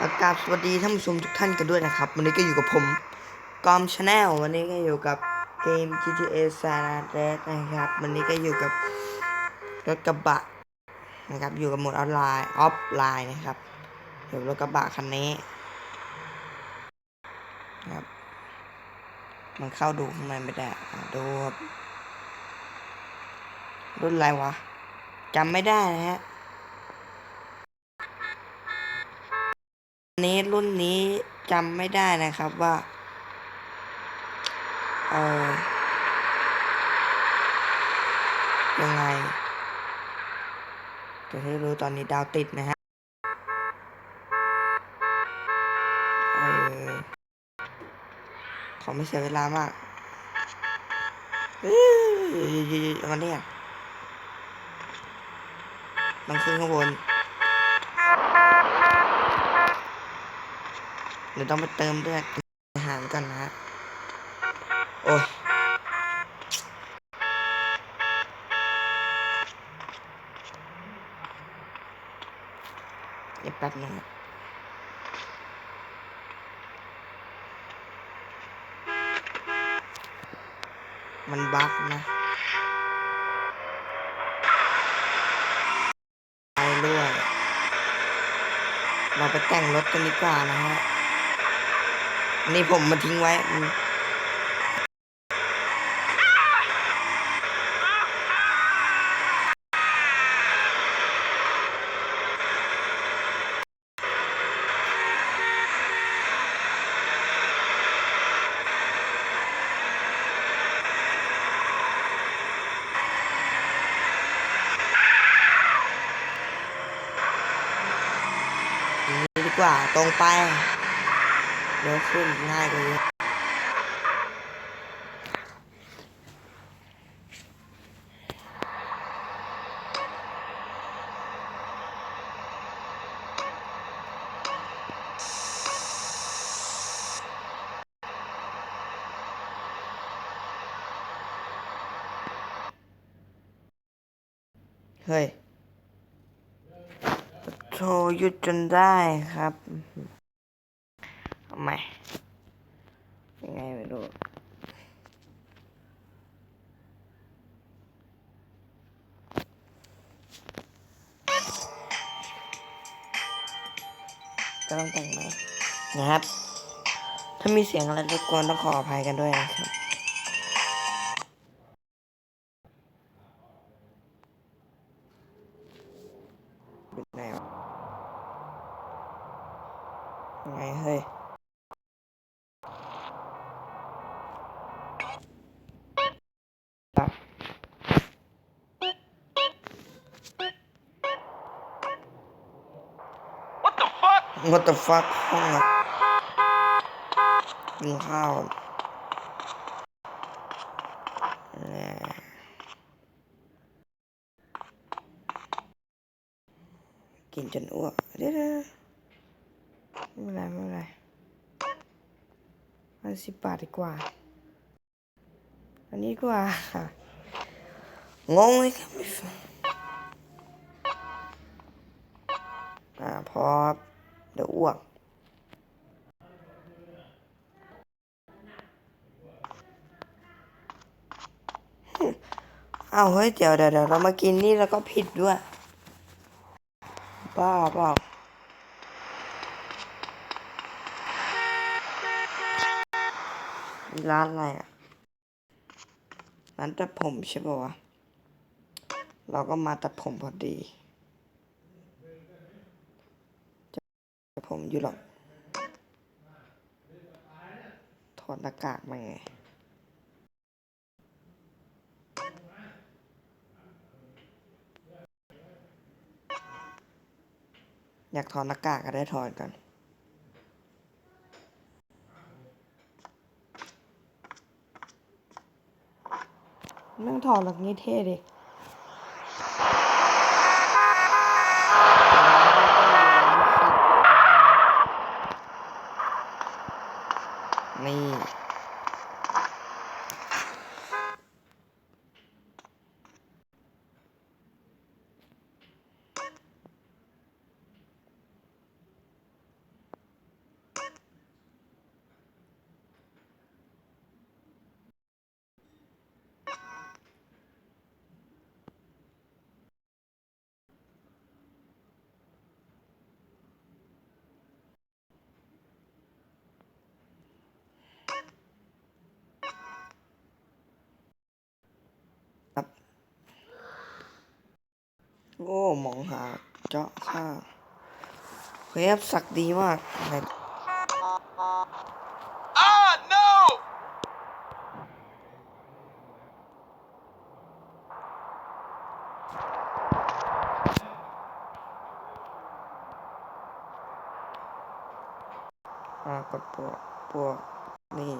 อากาศสวัสดีท่านผู้ชมทุกท่านกันด้วยนะครับ วันนี้ก็อยู่กับผมกอมชาแนลวันนี้ก็อยู่กับเกม GTA San Andreas นะครับ วันนี้ก็อยู่กับรถกระบะนะครับ อยู่กับโหมดออนไลน์ออฟไลน์นะครับอยู่กับรถกระบะคันนี้นะครับมันเข้าดูข้างในไม่ได้ดูครับรุ่นอะไรวะจำไม่ได้นะฮะ นี้รุ่นนี้จำไม่ได้นะครับว่าเออยังไงแต่ที่รู้ตอนนี้ดาวติดนะฮะเออขอไม่เสียเวลามากเอ้ยมันเนี่ยมันขึ้นข้างบน เดี๋ยวต้องไปเติมเลือดอาหารก่อนนะฮะ โอ้ยเดี๋ยวแป๊บนึงมันบั๊กนะไปเรื่อยเราไปแต่งรถกันดีกว่านะฮะ นนี้ผมมาทิ้งไว้อือดีกว่าตรงไป เดี๋ยวขึ้นง่ายกว่าเยอะเฮ้ย โทรหยุดจนได้ครับ็ต้องแต่งไหมนะครับ ถ้ามีเสียงอะไรรบกวนต้องขออภัยกันด้วยนะครับ ดูไหนวะยังไงเฮ้ย ตับ What the fuck? What the fuck ห้องอะกินข้าวกินจนอ้วกเดี๋ยวๆไม่เป็นไรไม่เป็นไรอันสิบบาทดีกว่า อันนี้ดีกว่าค่ะงงเลยครับอ่าพอ เดี๋ยวอ้วก เอาเฮ้ยเดี๋ยวเดี๋ยวเดี๋ยวเรามากินนี่แล้วก็ผิดด้วย บ้าเปล่าร้านอะไรอะ ร้านตัดผมใช่ป่าวะ เราก็มาตัดผมพอดี จะผมอยู่หรอก ถอดหน้ากากมาไงอยากถอดหน้ากากก็ได้ถอดกันไม่องถอดหรอกนี่เท่ดิ นี่ อ โอ้มองหาเจาะข้าเวฟสักดีมากแต่ Ah, no! อ่ากดปวกปวกนี่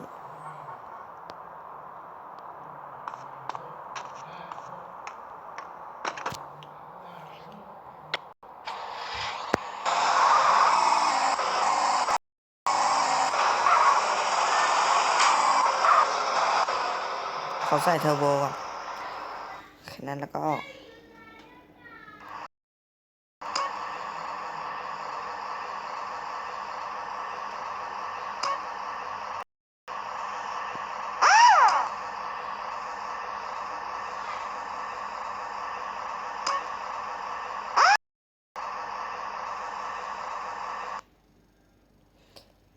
เขา ใส่เทอร์โบก่อนแค่นั้นแล้วก็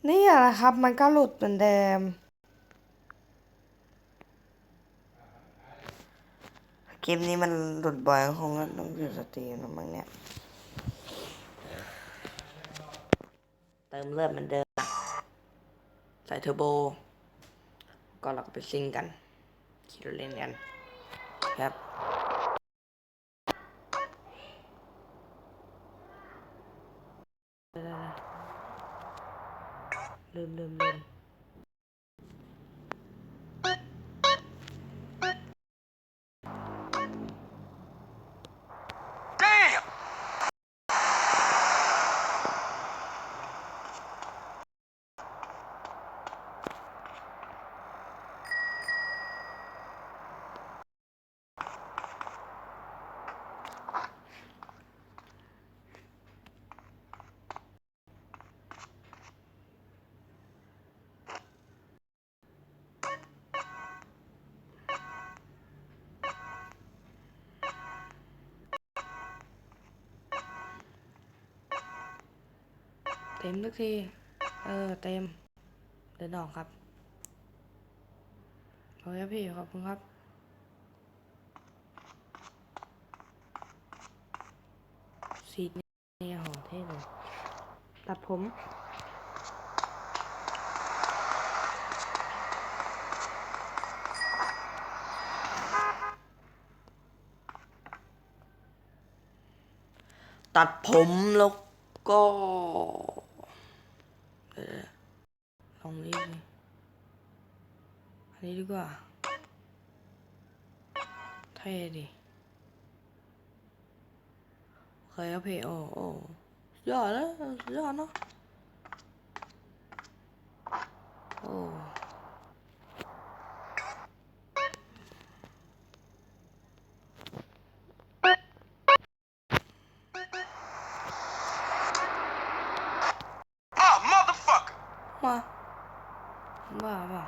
นี่แหละครับ มันก็หลุดเหมือนเดิม เกมนี้มันหลุดบ่อยคงต้องหยุดสตรีมนะมั้งเนี่ย เติมเลือดเหมือนเดิม ใส่เทอร์โบ ก็เราก็ไปซิ่งกันขี่รถเล่นกันครับ ต็มทุกที เออ เต็ม เดินออกครับโอเคพี่ ขอบคุณครับ สีนี่หอเท่เลย ตัดผมตัดผมแล้วก็เออลองนี้ดิอั นนี้ดีกว่าเท่ดิโอเคครับพี่โอ้โอ้ยอดแล้วยอดเนาะโอ้ Ah, motherfucker! มาบ้าบ้า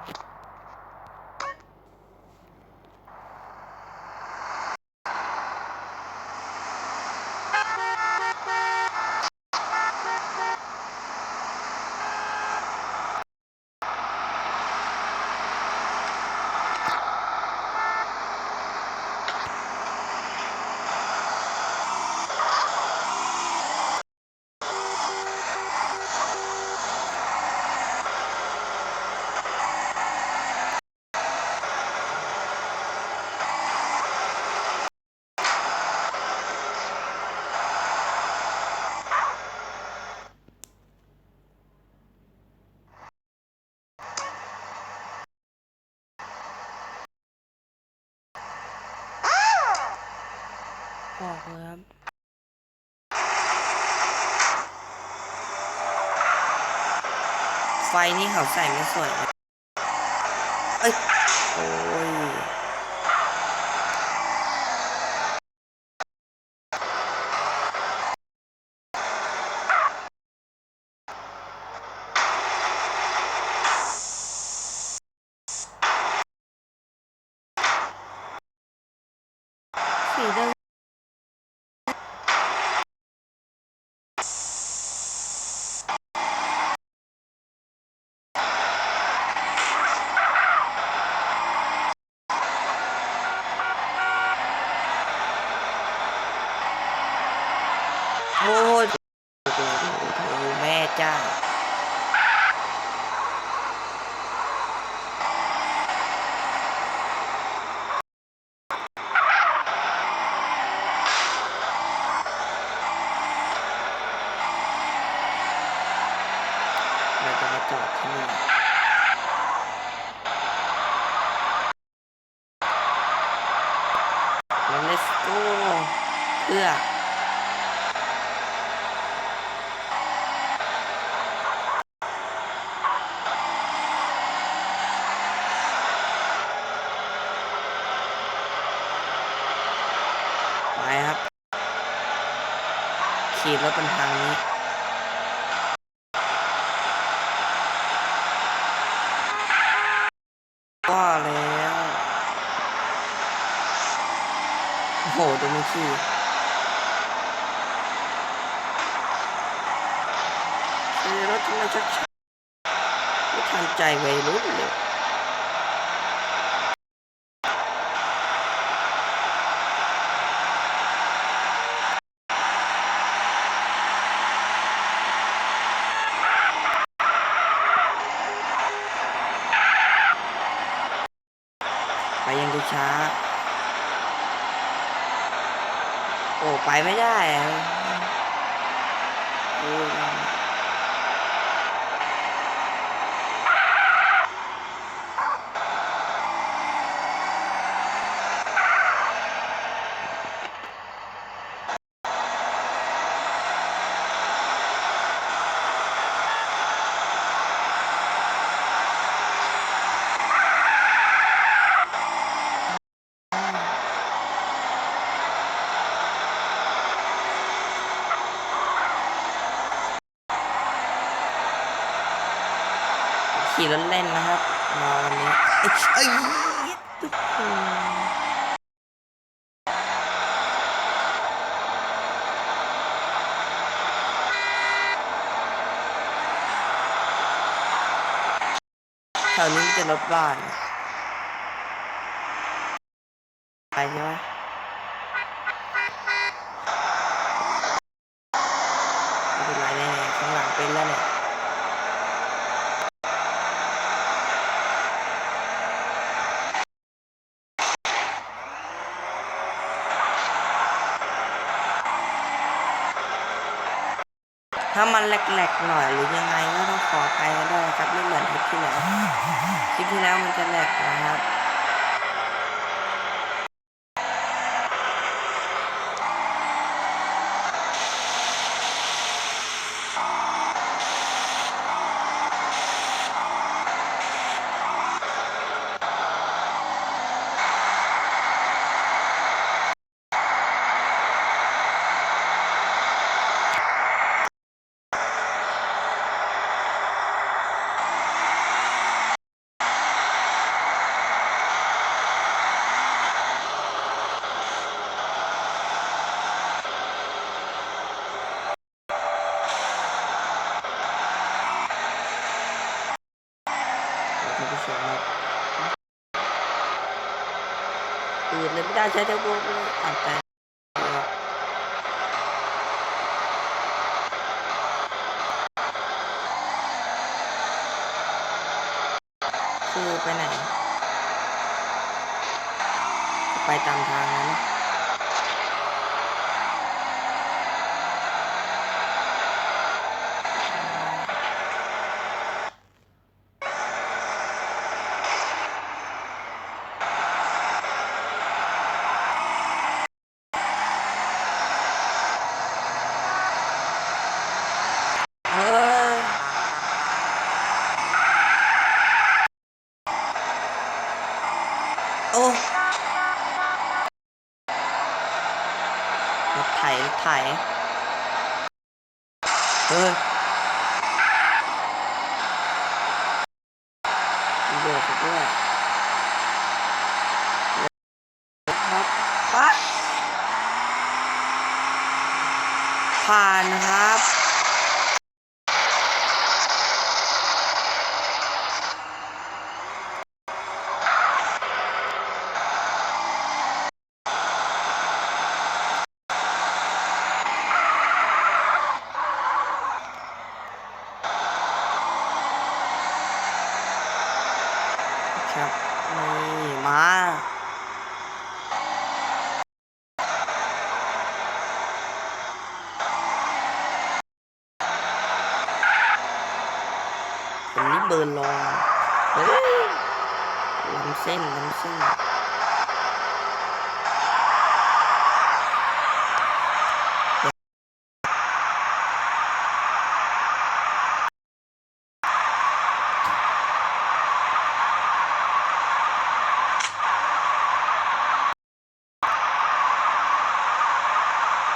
ออกเลยครับ ไฟ นี่เขาใส่ไม่สวย เอ้ย โอ้ย สีเดิม จ้า เราจะมาจอดที่นี่แล้ว let's go เพื่อ ไปครับ ขี่รถเป็นทางนี้ ก็แล้ว โอ้โหดูมันขี่ขี่รถทำไมชักช้าไม่ทันใจวัยรุ่นเลย ไปยังดู ช้า โอ้ ไปไม่ได้อะโอ้ยขี่รถเล่นนะครับ มาวันนี้ไอ้ยเอ้แถวนี้จะรถบ้านไปใช่ไหมเป็นไรแน่ข้างหลังเป็นแล้วเนี่ย ถ้ามัน แหลกๆหน่อยหรือยังไงก็ต้องขออภัยกันด้วยครับไม่เหมือนคลิปที่แล้วคลิปที่แล้วมันจะแหลกนะครับ ท่านผู้ชมครับอื่นเลยไม่ได้ ใช้เทอร์โบไม่ได้อัดแต่ครับคือไปไหน ไปตามทางนั้นนะ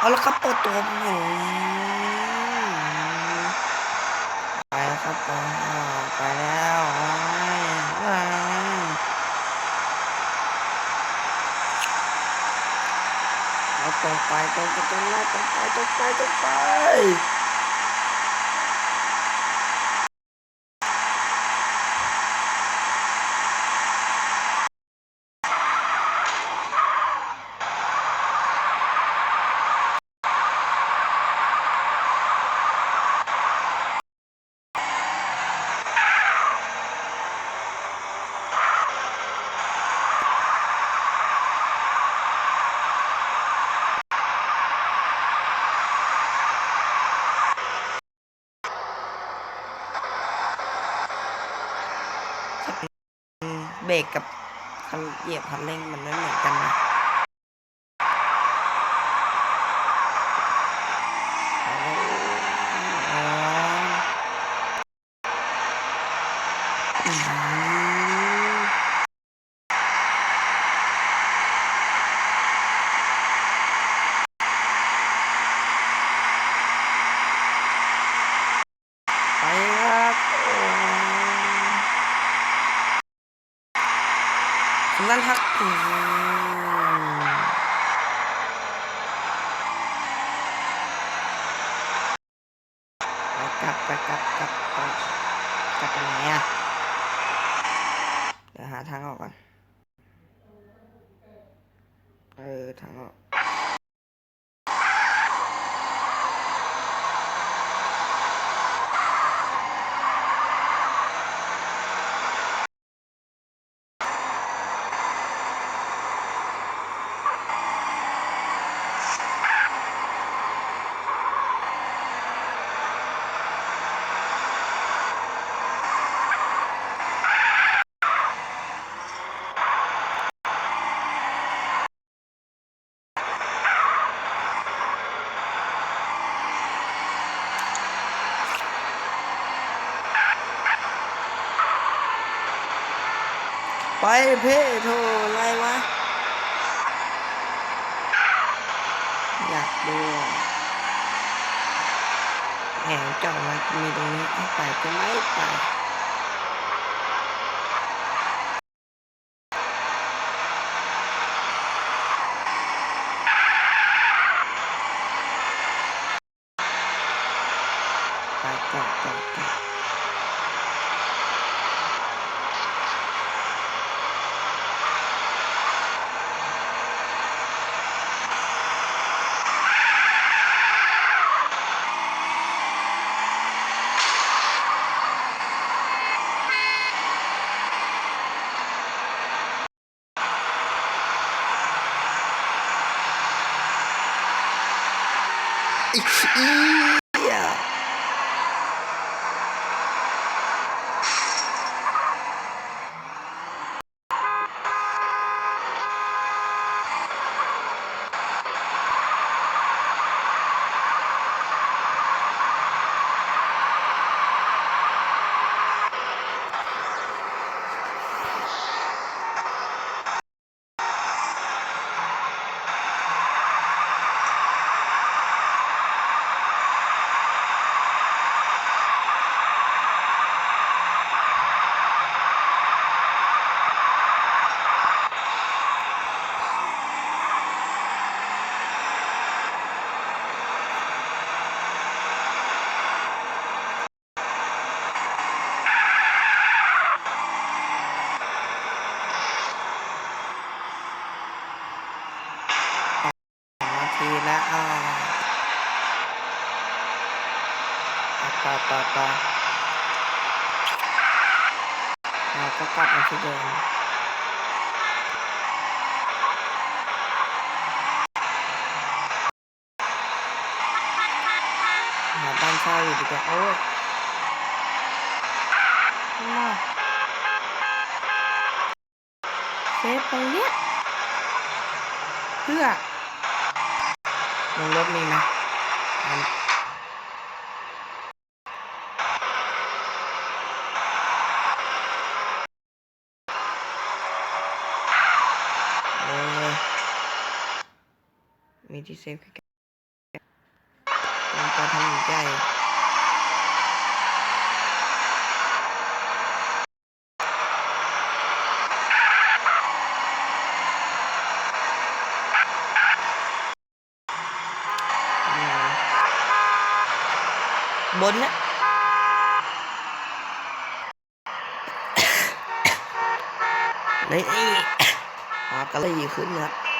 เอาละครับเปิดตัวผมไปแล้วครับผมไปแล้วอ้ายอ้ายเอาตรงไปตรงไปตรงไปตรงไปตรงไปตรงไปอืม เบรกกับคันเหยียบคันเร่งมันไม่เหมือนกันนะไปแล้วอ๋ออืม ไปครับโอ้ทางด้านฮักอืมไปกลับไปกลับกลับกลับกลับไปไหนอะ เดี๋ยวหาทางออกก่อน เออ ทางออก ไปเพ่โทอะไรวะ อยากดูแหงเจ้ามันมีตรงนี้ไปก็ไม่ไป Mm-hmm. หาบ้านเช่าอยู่ดีกว่าโอ้ยมาเซฟตรงเนี้ยเพื่อลงรถมีไหมอันเออมีที่เซฟใกล้ ๆลงไปทำใหญ่บนนะนี่นี่หากะเลยขึ้นนะแ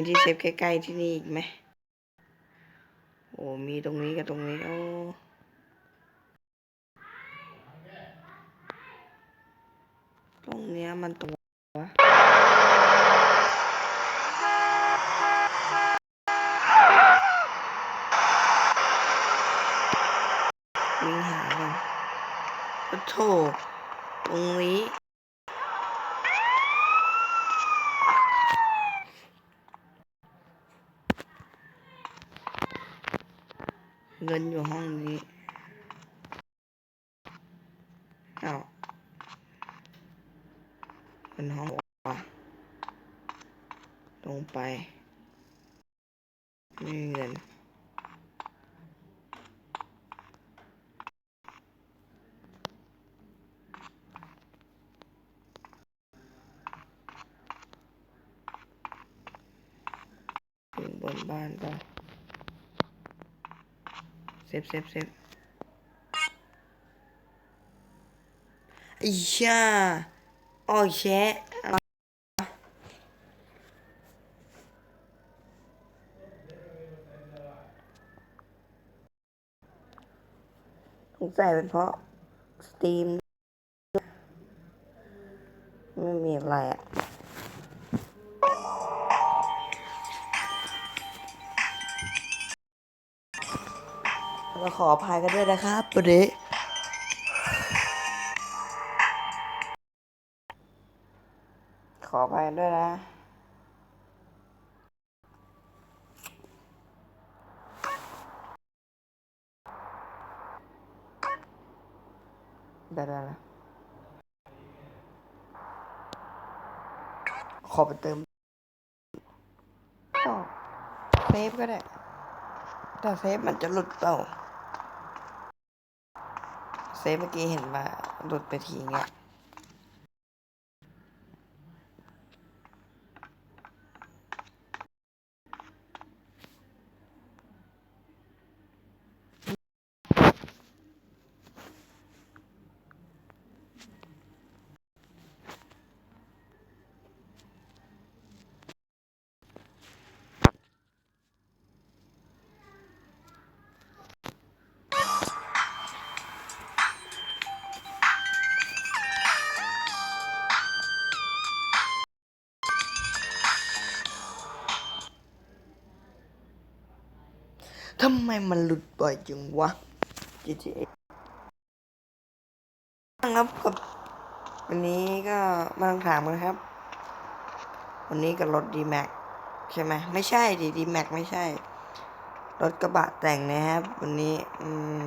ล้วมีที่เซฟใกล้ ๆ ที่นี่อีกไหม โอ้ มีตรงนี้กับตรงนี้ โอ้ ตรงเนี้ยมันตรงวะวิ่งหาก่อนโอ้โถตรงนี้ เงินอยู่ห้องนี้อ้าวเป็นห้องว่ะลงไปไม่มีเงินถึงบนบ้านป่ะ ฟเซฟเซฟอีช่าโอ้ยแชะสงสัยเป็นเพราะสตรีม ไม่มีอะไรอะ เราขออภัยกันด้วยนะครับวันนี้ขออภัยกันด้วยนะได้ได้แล้วขอไปเติมเซฟก็ได้ ถ้าเซฟมันจะหลุดเปล่า เซฟเมื่อกี้เห็นว่าหลุดไปทีเงี้ย ทำไมมันหลุดบ่อยจังวะ GTA ครับกับวันนี้ก็มาลองถามกันครับ วันนี้กับรถ D-Max ใช่ไหมไม่ใช่ดิ D-Max ไม่ใช่ รถกระบะแต่งนะครับ วันนี้อืม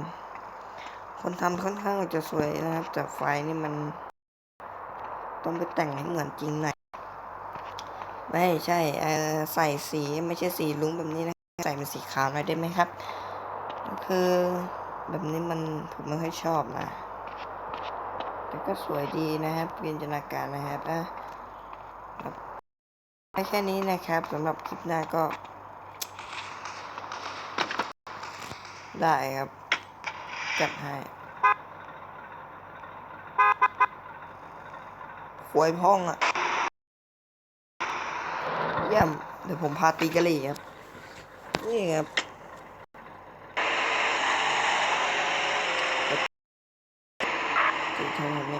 คนทำค่อนข้างจะสวยนะครับ แต่ไฟนี่มัน ต้องไปแต่งให้เหมือนจริงหน่อย ไม่ใช่เออใส่สีไม่ใช่สีลุ้งแบบนี้นะ ใส่เป็นสีขาวหน่อยได้ไหมครับก็คือแบบนี้มันผมไม่ค่อยชอบนะ แต่ก็สวยดีนะครับเปลี่ยนจินตนาการนะครับอะแค่นี้นะครับสำหรับคลิปหน้าก็ ได้ครับ จัดให้ควยพ้องอะ เยี่ยม เดี๋ยวผมพาตีกะหรี่ครับ นี่ครับติดทางนี้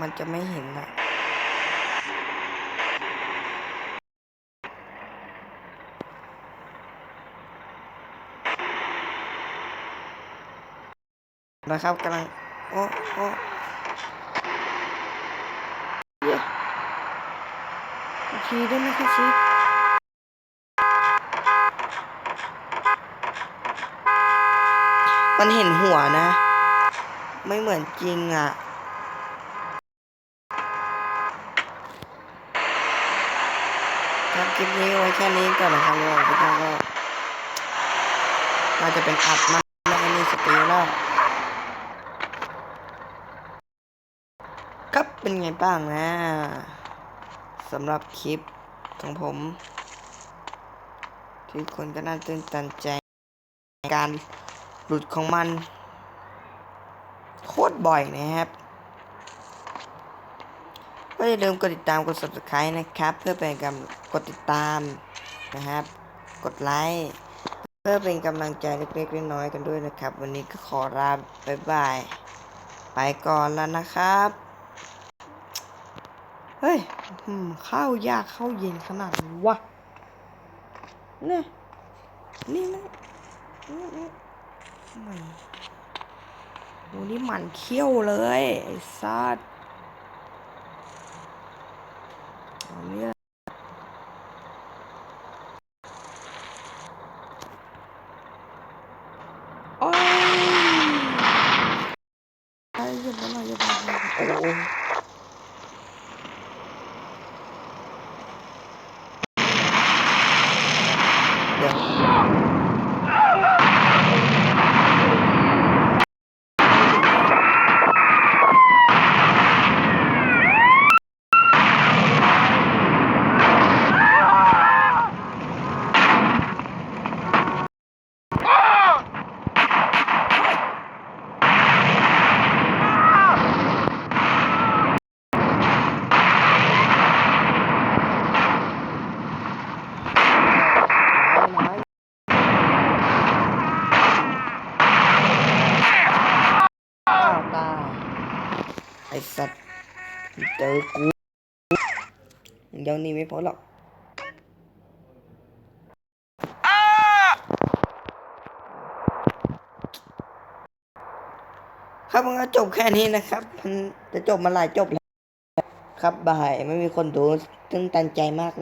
มันจะไม่เห็นนะนะครับกำลัง โอ้โอ้ยอทีได้ไหมคะชิป มันเห็นหัวนะ ไม่เหมือนจริงอะ ครับคลิปนี้ไว้แค่นี้ก่อนนะครับแล้วพี่น้องก็น่าจะเป็นอัดมันไม่มีสติแล้วครับเป็นไงบ้างนะสำหรับคลิปของผม ที่คนก็น่าตื่นตันใจการ หลุดของมัน โคตรบ่อยนะครับก็อย่าลืมกดติดตามกด subscribe นะครับ เพื่อเป็นกำกดติดตามนะครับ กดไลค์เพื่อเป็นกำลังใจเล็กๆน้อยๆกันด้วยนะครับ วันนี้ก็ขอลาบ๊ายบาย ไปก่อนแล้วนะครับ เฮ้ยข้าวยากข้าวเย็นขนาดนี้วะเนี่ยนี่นะนี่นี่ มันโหนี่หมันเขี้ยวเลยไอ้ซัดเอาเนี่ยโอ้ยไอ้เหี้ยันมาหน่อยอยันมาหน่อยโอ้โห เดี๋ยวน้อยอ้าวตายไอ้สัตว์เจอกูเดี๋ยวหนี้ ไม่พ้นหรอกครับมันก็จบแค่นี้นะครับ มันจะจบมาหลายจบแล้ว ครับบาย ไม่มีคนดูซึ่งตันใจมาก